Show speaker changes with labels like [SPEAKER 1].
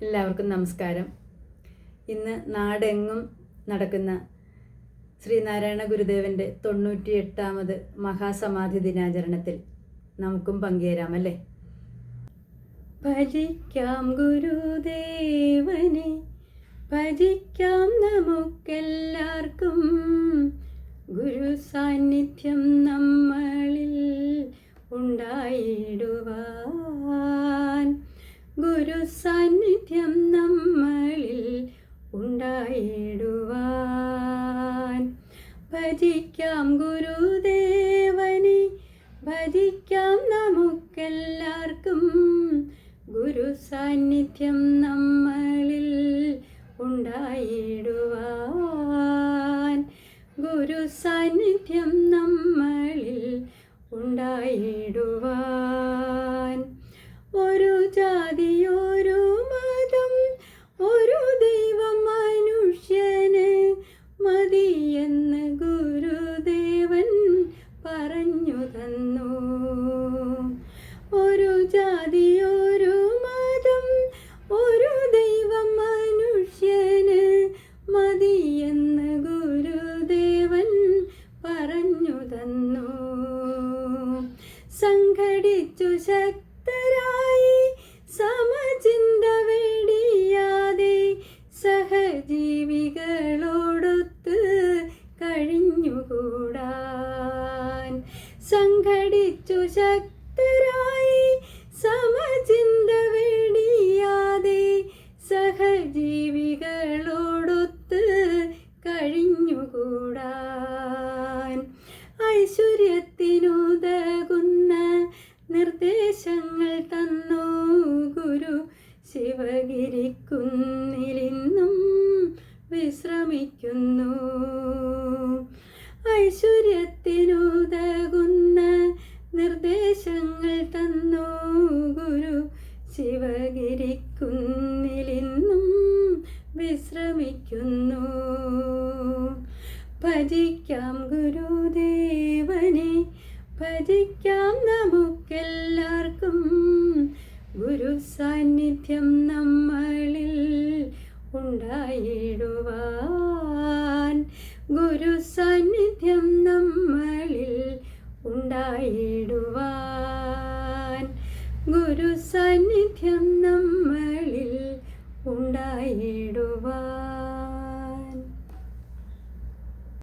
[SPEAKER 1] എല്ലാവർക്കും നമസ്കാരം. ഇന്ന് നാടെങ്ങും നടക്കുന്ന ശ്രീനാരായണ ഗുരുദേവന്റെ തൊണ്ണൂറ്റി എട്ടാമത് മഹാസമാധി ദിനാചരണത്തിൽ നമുക്കും പങ്കുചേരാം അല്ലേ? ഭജിക്കാം ഗുരുദേവനെ ഭജിക്കാം നമുക്കെല്ലാവർക്കും ഗുരു സാന്നിധ്യം നമ്മളിൽ ഗുരു സാന്നിധ്യം നമ്മളിൽ ഉണ്ടായിടുവാൻ. ഭജിക്കാം ഗുരുദേവനെ ഭജിക്കാം നമുക്കെല്ലാവർക്കും ഗുരു സാന്നിധ്യം നമ്മളിൽ ഉണ്ടായിടുവാൻ. ഗുരു സാന്നിധ്യം നമ്മളിൽ ജാതിയൊരു മതം ഒരു ദൈവം മനുഷ്യന് മതിയെന്ന് ഗുരുദേവൻ പറഞ്ഞു തന്നു. ഒരു ജാതിയൊരു മതം ഒരു ദൈവം മനുഷ്യന് മതിയെന്ന് ഗുരുദേവൻ പറഞ്ഞു തന്നു. സംഘടിച്ചു ശക്തരായി സമചിന്ത വെടിയാതെ സഹജീവികളോടൊത്ത് കഴിഞ്ഞുകൂടാൻ. സംഘടിച്ചു ശക്തരായി സമചിന്ത വെടിയാതെ സഹജീവികളോടൊത്ത് കഴിഞ്ഞുകൂടാൻ. ഐശ്വര്യത്തിനുതകുന്ന ശിവഗിരിക്കുന്നിലിന്നും വിശ്രമിക്കുന്നു. ഐശ്വര്യത്തിനുതകുന്ന നിർദ്ദേശങ്ങൾ തന്നു ഗുരു. ശിവഗിരിക്കുന്നിലിന്നും വിശ്രമിക്കുന്നു. ഭജിക്കാം ഗുരുദേവനെ ഭജിക്കാം നമുക്കെല്ലാവർക്കും ഗുരു സാന്നിധ്യം നമ്മളിൽ ഉണ്ടായിടുവാൻ. ഗുരു സാന്നിധ്യം നമ്മളിൽ ഉണ്ടായിടുവാൻ. ഗുരു സാന്നിധ്യം നമ്മളിൽ ഉണ്ടായിടുവാൻ.